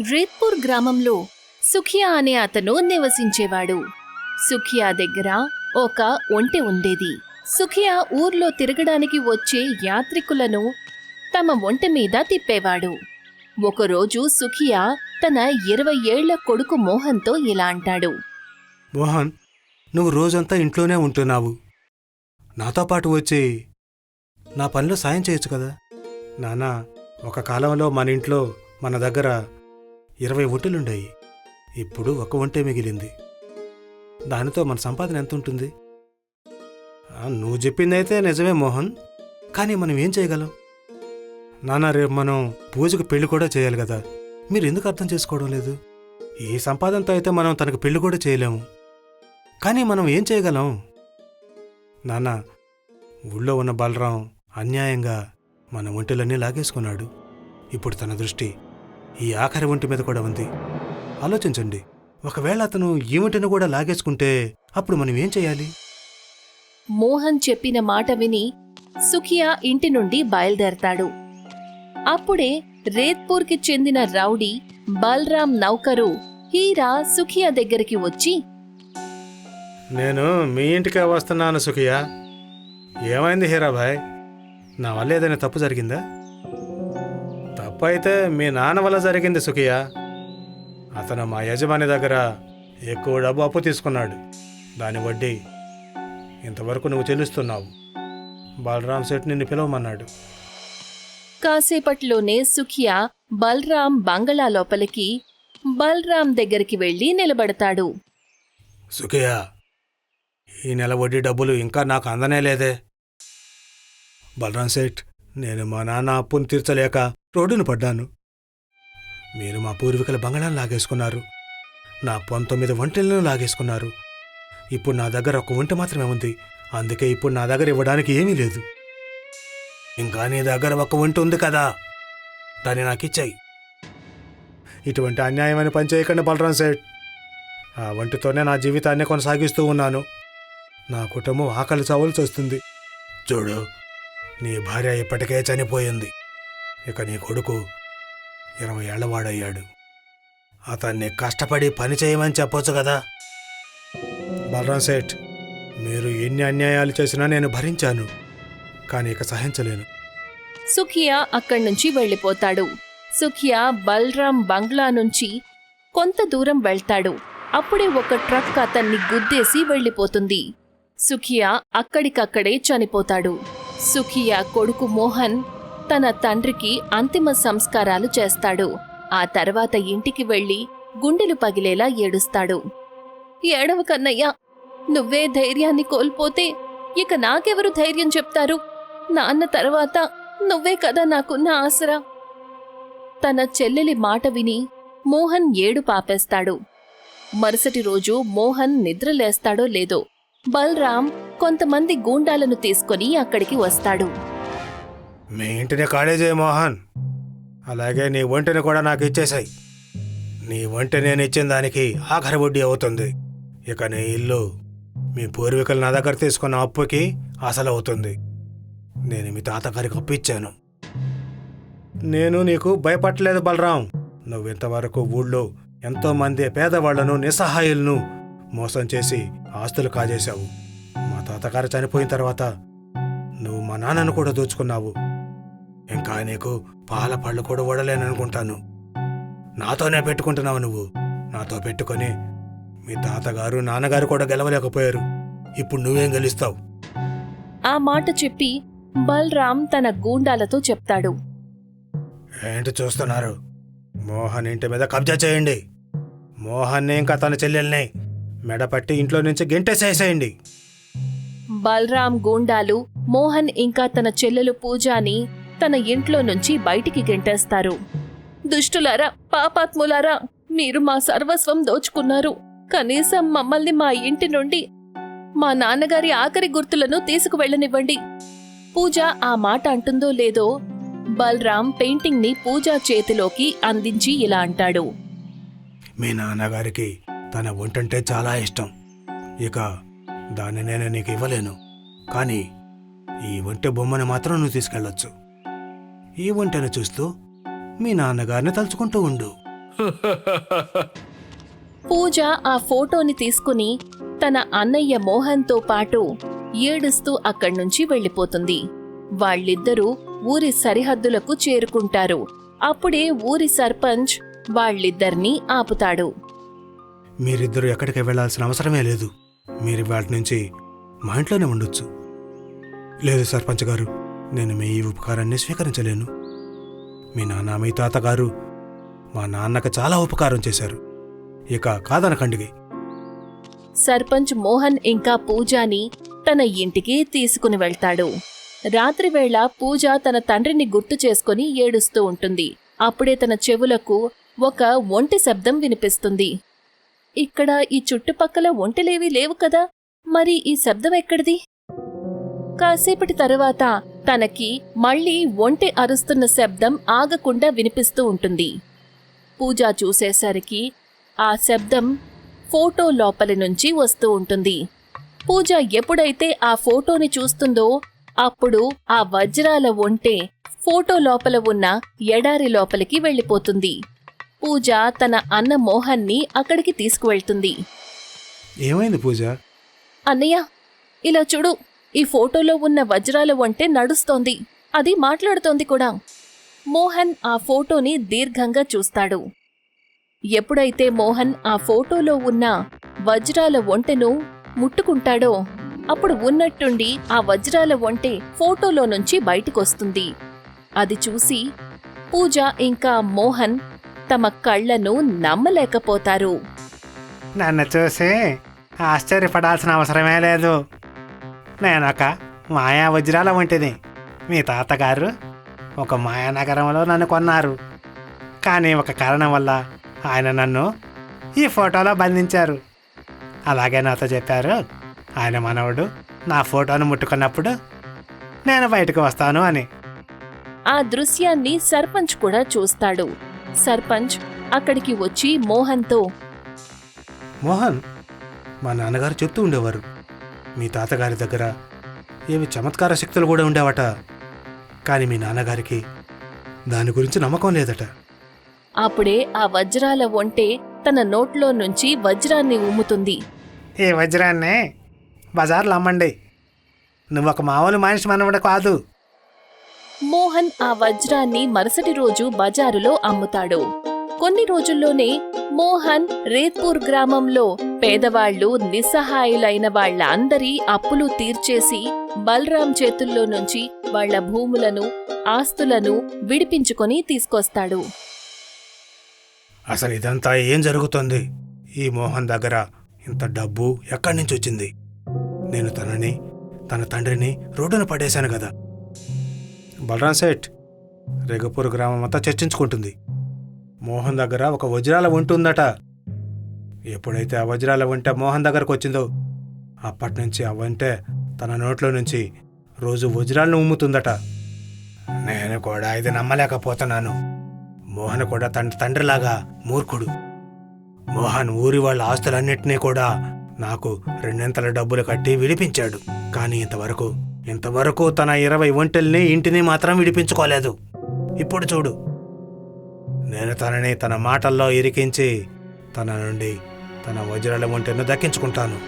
రేత్పూర్ గ్రామంలో సుఖియా అనే అతను నివసించేవాడు. సుఖియా దగ్గర ఒక ఒంటె ఉండేది. సుఖియా ఊర్లో తిరగడానికి వచ్చే యాత్రికులను తమ ఒంటె మీద తిప్పేవాడు. ఒకరోజు సుఖియా తన ఇరవై ఏళ్ళ కొడుకు మోహన్తో ఇలా అంటాడు. మోహన్ నువ్వు రోజంతా ఇంట్లోనే ఉంటున్నావు. నాతో పాటు వచ్చి నా పనిలో సాయం చేయొచ్చు కదా? నానా ఒక కాలంలో మన ఇంట్లో మన దగ్గర ఇరవై ఒంటెలుండాయి. ఇప్పుడు ఒక ఒంటే మిగిలింది. దానితో మన సంపాదన ఎంత ఉంటుంది నువ్వు చెప్పిందైతే నిజమే మోహన్. కానీ మనం ఏం చేయగలం? నానా రేపు మనం పూజకు పెళ్ళి కూడా చేయాలి కదా. మీరు ఎందుకు అర్థం చేసుకోవడం లేదు? ఈ సంపాదనతో అయితే మనం తనకు పెళ్ళి కూడా చేయలేము. కానీ మనం ఏం చేయగలం? నాన్న ఊళ్ళో ఉన్న బలరాం అన్యాయంగా మన ఒంటెలన్నీ లాగేసుకున్నాడు. ఇప్పుడు తన దృష్టి ఈ ఆఖరి ఒంటి మీద కూడా ఉంది. ఆలోచించండి. ఒకవేళ అతను ఈ ఒంటిని కూడా లాగేసుకుంటే అప్పుడు మనం ఏం చేయాలి? మోహన్ చెప్పిన మాట విని సుఖియా ఇంటి నుండి బయలుదేరతాడు. అప్పుడే రేత్పూర్కి చెందిన రౌడీ బల్రాం నౌకరు హీరా సుఖియా దగ్గరికి వచ్చి నేను మీ ఇంటికే వస్తున్నాను సుఖియా. ఏమైంది హీరాభాయ్ నా వల్ల ఏదైనా తప్పు జరిగిందా? తప్పు అయితే మీ నాన్న వల్ల జరిగింది సుఖియా. అతను మా యజమాని దగ్గర ఎక్కువ డబ్బు అప్పు తీసుకున్నాడు. దాని వడ్డీ. ఇంతవరకు నువ్వు చెల్లిస్తున్నావు. బాలరాం సెట్ నిన్ను పిలవమన్నాడు. కాసేపట్లోనే సుఖియా బల్రాం బంగళా లోపలికి బల్రాం దగ్గరికి వెళ్ళి నిలబడతాడు. సుఖియా ఈ నెల వడ్డీ డబ్బులు ఇంకా నాకు అందనే లేదే. బలరాం సేట్ నేను మా నాన్న అప్పును తీర్చలేక రోడ్డును పడ్డాను. మీరు మా పూర్వీకుల బంగళాన్ని లాగేసుకున్నారు. నా పంతొమ్మిది వంటలను లాగేసుకున్నారు. ఇప్పుడు నా దగ్గర ఒక వంట మాత్రమే ఉంది. అందుకే ఇప్పుడు నా దగ్గర ఇవ్వడానికి ఏమీ లేదు. ఇంకా నీ దగ్గర ఒక వంట ఉంది కదా? దాన్ని నాకు ఇచ్చాయి. ఇటువంటి అన్యాయమైన పని చేయకండి బలరాం సేట్. ఆ వంటితోనే నా జీవితాన్ని కొనసాగిస్తూ ఉన్నాను. నా కుటుంబం ఆకలి చావులు వస్తుంది చూడు నీ భార్య ఇప్పటికే చనిపోయింది. ఇక నీ కొడుకు ఇరవై ఏళ్ళవాడయ్యాడు. అతన్ని కష్టపడి పని చేయమని చెప్పొచ్చు కదా. బలరాం సేట్ మీరు ఎన్ని అన్యాయాలు చేసినా నేను భరించాను కానీ ఇక సహించలేను. సుఖియా అక్కడి నుంచి వెళ్ళిపోతాడు. సుఖియా బలరాం బంగ్లా నుంచి కొంత దూరం వెళ్తాడు. అప్పుడే ఒక ట్రక్ అతన్ని గుద్దేసి వెళ్ళిపోతుంది. సుఖియా అక్కడికక్కడే చనిపోతాడు. సుఖియా కొడుకు మోహన్ తన తండ్రికి అంతిమ సంస్కారాలు చేస్తాడు. ఆ తర్వాత ఇంటికి వెళ్ళి గుండెలు పగిలేలా ఏడుస్తాడు. ఏడవ కన్నయ్యా నువ్వే ధైర్యాన్ని కోల్పోతే ఇక నాకెవరు ధైర్యం చెప్తారు? నాన్న తర్వాత నువ్వే కదా నాకున్న ఆసరా? తన చెల్లెలి మాట విని మోహన్ ఏడు పాపేస్తాడు. మరుసటి రోజు మోహన్ నిద్రలేస్తాడో లేదో బల్రాం కొంతమంది గూండాలను తీసుకొని అక్కడికి వస్తాడు. మీ ఇంటిని ఖాళీ చేయి మోహన్. అలాగే నీ ఒంటిని కూడా నాకు ఇచ్చేసాయి నీ ఒంటి నేను ఇచ్చిన దానికి ఆఖరి వడ్డీ అవుతుంది. ఇక నీ ఇల్లు మీ పూర్వీకులు నా దగ్గర తీసుకున్న అప్పుకి అసలు అవుతుంది. నేను మీ తాతగారికి అప్పు ఇచ్చాను. నేను నీకు భయపట్టలేదు బలరాం. నువ్వు ఇంతవరకు ఊళ్ళో ఎంతోమంది పేదవాళ్ళను నిస్సహాయులను మోసం చేసి ఆస్తులు కాజేశావు. మా తాతగారు చనిపోయిన తర్వాత నువ్వు మా నాన్నను కూడా దోచుకున్నావు. ఇంకా నీకు పాల పళ్ళు కూడా వడలేననుకుంటాను. నాతోనే పెట్టుకుంటున్నావు నువ్వు. నాతో పెట్టుకొని మీ తాతగారు నాన్నగారు కూడా గెలవలేకపోయారు. ఇప్పుడు నువ్వేం గెలుస్తావు? ఆ మాట చెప్పి బల్రాం తన గూండాలతో చెప్తాడు. ఏంటి చూస్తున్నారు? మోహన్ ఇంటి మీద కబ్జా చేయండి. మోహన్ని ఇంకా తన చెల్లెల్ని మెడపట్టి ఇంట్లో నుంచి గెంటేసేసేయండి. బల్రాం గూండాలు మోహన్ ఇంకా తన చెల్లెలు పూజాని తన ఇంట్లో నుంచి బయటికి గెంటేస్తారు. దుష్టులారా పాపాత్ములారా మీరు మా సర్వస్వం దోచుకున్నారు. కనీసం మమ్మల్ని మా ఇంటి నుండి మా నాన్నగారి ఆఖరి గుర్తులను తీసుకువెళ్ళనివ్వండి. పూజ ఆ మాట అంటుందో లేదో బలరామ్ పెయింటింగ్ని పూజా చేతిలోకి అందించి ఇలా అంటాడు. మీ నాన్నగారికి తన ఒంటంటే చాలా ఇష్టం. ఇక దాన్ని నేను నీకు ఇవ్వలేను. కానీ ఈ వంట బొమ్మను మాత్రం నువ్వు తీసుకెళ్ళొచ్చు. ఈ ఒంటెను చూస్తూ మీ నాన్నగారిని తలుచుకుంటూ ఉండు. పూజ ఆ ఫోటోని తీసుకుని తన అన్నయ్య మోహన్తో పాటు ఏడుస్తూ అక్కడి నుంచి వెళ్ళిపోతుంది. వాళ్ళిద్దరూ ఊరి సరిహద్దులకు చేరుకుంటారు. అప్పుడే ఊరి సర్పంచ్ వాళ్ళిద్దరినీ ఆపుతాడు. మీరిద్దరూ ఎక్కడికి వెళ్ళాల్సిన అవసరమే లేదు. మీరు వాటి నుంచి మా ఇంట్లోనే ఉండొచ్చు. లేదు సర్పంచ్ గారు నేను మీ ఈ ఉపకారాన్ని స్వీకరించలేను. మీ నాన్న మీ తాతగారు మా నాన్నకు చాలా ఉపకారం చేశారు. ఇక కాదనకండి సర్పంచ్ మోహన్ ఇంకా పూజాని తన ఇంటికి తీసుకుని వెళ్తాడు. రాత్రివేళ పూజ తన తండ్రిని గుర్తు చేసుకుని ఏడుస్తూ ఉంటుంది. అప్పుడే తన చెవులకు ఒక ఒంటి శబ్దం వినిపిస్తుంది. ఇక్కడ ఈ చుట్టుపక్కల ఒంటెలేవీ లేవు కదా? మరి ఈ శబ్దం ఎక్కడిది? కాసేపటి తరువాత తనకి మళ్ళీ ఒంటె అరుస్తున్న శబ్దం ఆగకుండా వినిపిస్తూ ఉంటుంది. పూజ చూసేసరికి ఆ శబ్దం ఫోటో లోపలి నుంచి వస్తూ ఉంటుంది. పూజ ఎప్పుడైతే ఆ ఫోటోని చూస్తుందో అప్పుడు ఆ వజ్రాల ఒంటె ఫోటో లోపల ఉన్న ఎడారి లోపలికి వెళ్ళిపోతుంది. పూజ తన అన్న మోహన్ని అక్కడికి తీసుకువెళ్తుంది. ఏమైంది పూజ? అన్నయ్య ఇలా చూడు. ఈ ఫోటోలో ఉన్న వజ్రాల వంటే నడుస్తోంది. అది మాట్లాడుతోంది కూడా. మోహన్ ఆ ఫోటోని దీర్ఘంగా చూస్తాడు. ఎప్పుడైతే మోహన్ ఆ ఫోటోలో ఉన్న వజ్రాల ఒంటెను ముట్టుకుంటాడో అప్పుడు ఉన్నట్టుండి ఆ వజ్రాల ఒంటె ఫోటోలో నుంచి బయటికొస్తుంది. అది చూసి పూజ ఇంకా మోహన్ తమ కళ్ళను నమ్మలేకపోతారు. నన్ను చూసి ఆశ్చర్యపడాల్సిన అవసరమే లేదు. నేనొక మాయా వజ్రాల వంటిది మీ తాతగారు ఒక మాయానగరంలో నన్ను కొన్నారు. కానీ ఒక కారణం వల్ల ఆయన నన్ను ఈ ఫోటోలో బంధించారు. అలాగే నాతో చెప్పారు ఆయన మనవడు నా ఫోటోను ముట్టుకున్నప్పుడు నేను బయటకు వస్తాను అని. ఆ దృశ్యాన్ని సర్పంచ్ కూడా చూస్తాడు. సర్పంచ్ అక్కడికి వచ్చి మోహన్తో మోహన్ మా నాన్నగారు చెప్తూ ఉండేవారు. మీ తాతగారి దగ్గర ఏవి చమత్కార శక్తులు కూడా ఉండేవట. కానీ మీ నాన్నగారికి దాని గురించి నమ్మకం లేదట. అప్పుడే ఆ వజ్రాల ఒంటె తన నోట్లో నుంచి వజ్రాన్ని ఉమ్ముతుంది. ఈ వజ్రాన్ని? బజార్లో అమ్మండి. నువ్వు ఒక మామూలు మనిషి మనవడు కాదు. మోహన్ ఆ వజ్రాన్ని మరుసటి రోజు బజారులో అమ్ముతాడు. కొన్ని రోజుల్లోనే మోహన్ రేత్పూర్ గ్రామంలో పేదవాళ్ళు నిస్సహాయులైన వాళ్ళ అందరి అప్పులు తీర్చేసి బలరాం చేతుల్లో నుంచి వాళ్ళ భూములను ఆస్తులను విడిపించుకొని తీసుకొస్తాడు. అసలు ఇదంతా ఏం జరుగుతుంది? ఈ మోహన్ దగ్గర ఇంత డబ్బు ఎక్కడి నుంచి వచ్చింది? నేను తనని తన తండ్రిని రోడ్డున పడేశాను కదా. బలరాం సేట్ రేగపూర్ గ్రామం అంతా చర్చించుకుంటుంది. మోహన్ దగ్గర ఒక వజ్రాల ఉంటుందట ఎప్పుడైతే ఆ వజ్రాల వంట మోహన్ దగ్గరకు వచ్చిందో అప్పటినుంచి ఆ వంటే తన నోట్లో నుంచి రోజు వజ్రాలను ఉమ్ముతుందట. నేను కూడా ఇది నమ్మలేకపోతున్నాను. మోహన్ కూడా తన తండ్రిలాగా మూర్ఖుడు. మోహన్ ఊరి వాళ్ళ ఆస్తులన్నింటినీ కూడా నాకు రెండింతల డబ్బులు కట్టి విడిపించాడు. కానీ ఇంతవరకు ఇంతవరకు తన ఇరవై ఒంటెల్ని ఇంటిని మాత్రం విడిపించుకోలేదు. ఇప్పుడు చూడు. నేను తనని తన మాటల్లో ఇరికించి తన నుండి తన వజ్రాల ఒంటెను దక్కించుకుంటాను.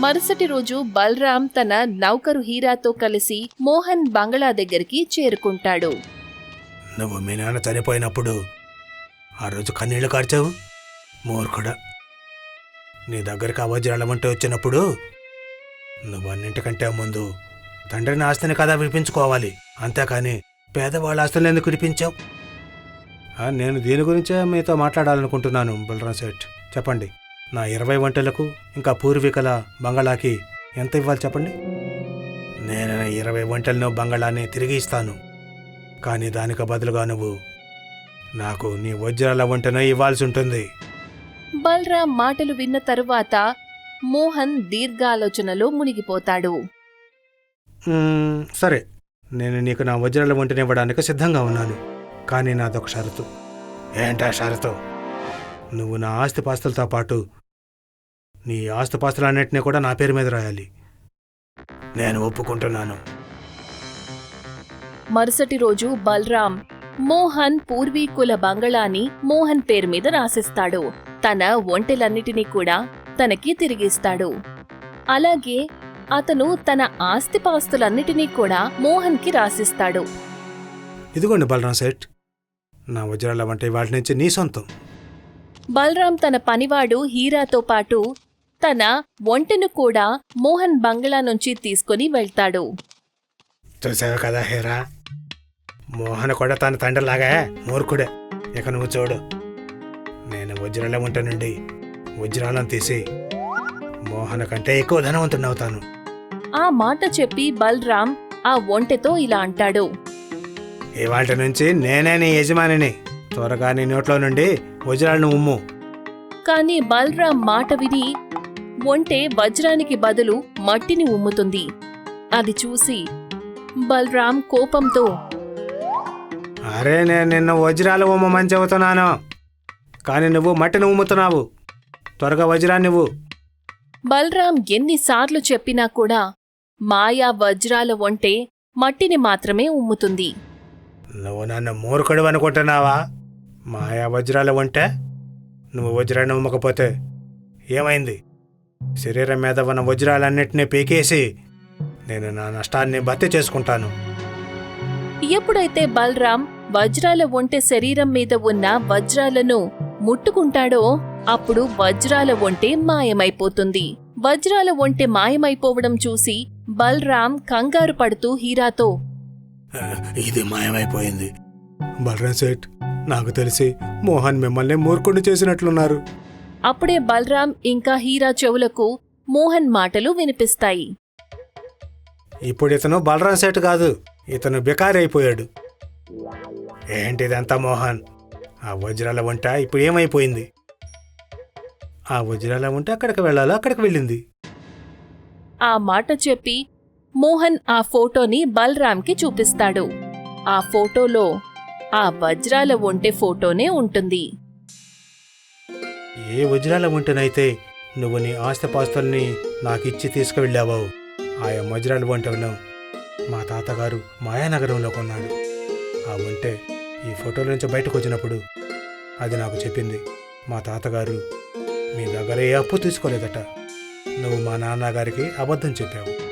మరుసటి రోజు బలరాం తన నౌకరు హీరాతో కలిసి మోహన్ బంగళా దగ్గరికి చేరుకుంటాడు. నువ్వు మీ నాన్న చనిపోయినప్పుడు ఆ రోజు కన్నీళ్ళు కార్చావు? మూర్ఖుడా. నీ దగ్గరికి ఆ వజ్రాల వంట వచ్చినప్పుడు నువ్వు అన్నింటికంటే ముందు తండ్రిని ఆస్తిని కదా విడిపించుకోవాలి అంతేకాని పేదవాళ్ళ ఆస్తులను ఎందుకు విడిపించావు? ఆ, నేను దీని గురించే మీతో మాట్లాడాలనుకుంటున్నాను బలరాం సేట్. చెప్పండి. నా ఇరవై వంటలకు ఇంకా పూర్వీకుల బంగళాకి ఎంత ఇవ్వాలి చెప్పండి? నేను నా ఇరవై వంటలను బంగళాన్ని తిరిగి ఇస్తాను. కానీ దానికి బదులుగా నువ్వు నాకు నీ వజ్రాల వంటను ఇవ్వాల్సి ఉంటుంది. బలరాం మాటలు విన్న తరువాత మోహన్ దీర్ఘాలోచనలో మునిగిపోతాడు. మ్మ్, సరే. నేను నీకు నా వజ్రాల వంటని ఇవ్వడానికి సిద్ధంగా ఉన్నాను. కానీ నాదొక షరతు. ఏంటా షరతు? నువ్వు నా ఆస్తిపాస్తులతో పాటు నీ ఆస్తిపాస్తులన్నింటినీ కూడా నా పేరు మీద రాయాలి. నేను ఒప్పుకుంటున్నాను. మరుసటి రోజు బలరాం మోహన్ పూర్వీకుల బంగళాని మోహన్ పేరు మీద రాసిస్తాడు. తన ఒంటెలన్నిటినీ కూడా తనకి తిరిగిస్తాడు. అలాగే అతను తన ఆస్తిపాస్తులన్నిటినీ కూడా మోహన్కి రాసిస్తాడు. ఇదిగోండి బలరాం సేట్ నా వజ్రాల వంటి వాటి నుంచి నీ సొంతం. బలరాం తన పనివాడు హీరాతో పాటు తన ఒంటెను కూడా మోహన్ బంగ్లా నుంచి తీసుకుని వెళ్తాడు. చూసావు కదా హీరా? మోహన్ కూడా తన తండ్రిలాగా మూర్ఖుడే. ఇక నువ్వు చూడు. నేను వజ్రాల వంట నుండి వజ్రాలను తీసి మోహన్ కంటే ఎక్కువ ధనవంతుని అవుతాను. ఆ మాట చెప్పి బలరాం ఆ ఒంటెతో ఇలా అంటాడు. ఇవాళ నుంచి నేనే నీ యజమానిని. త్వరగా నీ నోట్లో నుండి వజ్రాలను ఉమ్ము. కాని బలరాం మాట విని ఒంటె వజ్రానికి బదులు మట్టిని ఉమ్ముతుంది. అది చూసి బలరాం కోపంతో అరే నేను నిన్న వజ్రాలు ఉమ్మమని చెబుతున్నాను. కానీ నువ్వు మట్టిని ఉమ్ముతున్నావు. త్వరగా వజ్రాన్ని ఇవ్వు బలరాం ఎన్నిసార్లు చెప్పినా కూడా మాయా వజ్రాల ఒంటె మట్టిని మాత్రమే ఉమ్ముతుంది. నువ్వు నన్ను మూర్ఖుడు అనుకుంటున్నావా? మాయా వజ్రాలు ఉంటే నువ్వు వజ్రాన్ని ఉమ్మకపోతే ఏమైంది? శరీరం మీద ఉన్న వజ్రాలన్నింటినీ పీకేసి నేను నా నష్టాన్ని భర్తీ చేసుకుంటాను. ఎప్పుడైతే బలరాం వజ్రాల ఒంటె శరీరం మీద ఉన్న వజ్రాలను ముట్టుకుంటాడో అప్పుడు వజ్రాల ఒంటె మాయమైపోతుంది. వజ్రాల ఒంటె మాయమైపోవడం చూసి బలరాం కంగారు పడుతూ హీరాతో ఇది మాయమైపోయింది. బలరాం సేట్ నాకు తెలిసి మోహన్ మిమ్మల్ని మూర్ఖుడు చేసినట్లున్నారు. అప్పుడే బలరాం ఇంకా హీరా చెవులకు మోహన్ మాటలు వినిపిస్తాయి. ఇప్పుడు ఇతను బలరాం సేట్ కాదు ఇతను బికారి అయిపోయాడు ఏంటిదంతా మోహన్? ఆ వజ్రాల వంట ఇప్పుడు ఏమైపోయింది? ఆ వజ్రాల వంట అక్కడికి వెళ్ళాలో అక్కడికి వెళ్ళింది. ఆ మాట చెప్పి మోహన్ ఆ ఫోటోని బలరాంకి చూపిస్తాడు. ఆ ఫోటోలో ఆ వజ్రాల ఒంటె ఫోటోనే ఉంటుంది. ఏ వజ్రాల వంటనైతే నువ్వు నీ ఆస్తిపాస్తుల్ని నాకిచ్చి తీసుకువెళ్ళావో ఆయా వజ్రాల వంటను మా తాతగారు మాయానగరంలో కొన్నాడు. ఆ వంటే ఈ ఫోటోల నుంచి బయటకు వచ్చినప్పుడు అది నాకు చెప్పింది. మా తాతగారు మీ దగ్గర ఏ అప్పు తీసుకోలేదట. నువ్వు మా నాన్నగారికి అబద్ధం చెప్పావు.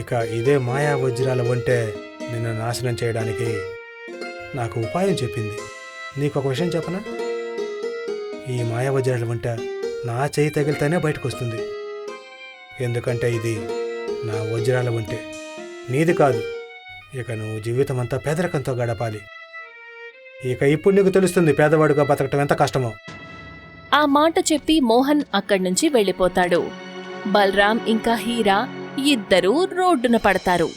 ఇక ఇదే మాయా వజ్రాల వంటే నిన్ను నాశనం చేయడానికి నాకు ఉపాయం చెప్పింది. నీకు ఒక విషయం చెప్పనా? ఈ మాయావజ్రాల వంట నా చేయి తగిలితేనే బయటకు వస్తుంది ఎందుకంటే ఇది నా వజ్రాల వంటే. నీది కాదు. ఇక నువ్వు జీవితం అంతా పేదరికంతో గడపాలి. ఇక ఇప్పుడు నీకు తెలుస్తుంది పేదవాడుగా బతకటం ఎంత కష్టమో. ఆ మాట చెప్పి మోహన్ అక్కడి నుంచి వెళ్ళిపోతాడు. బలరాం ఇంకా హీరా ఇద్దరూ రోడ్డున పడతారు.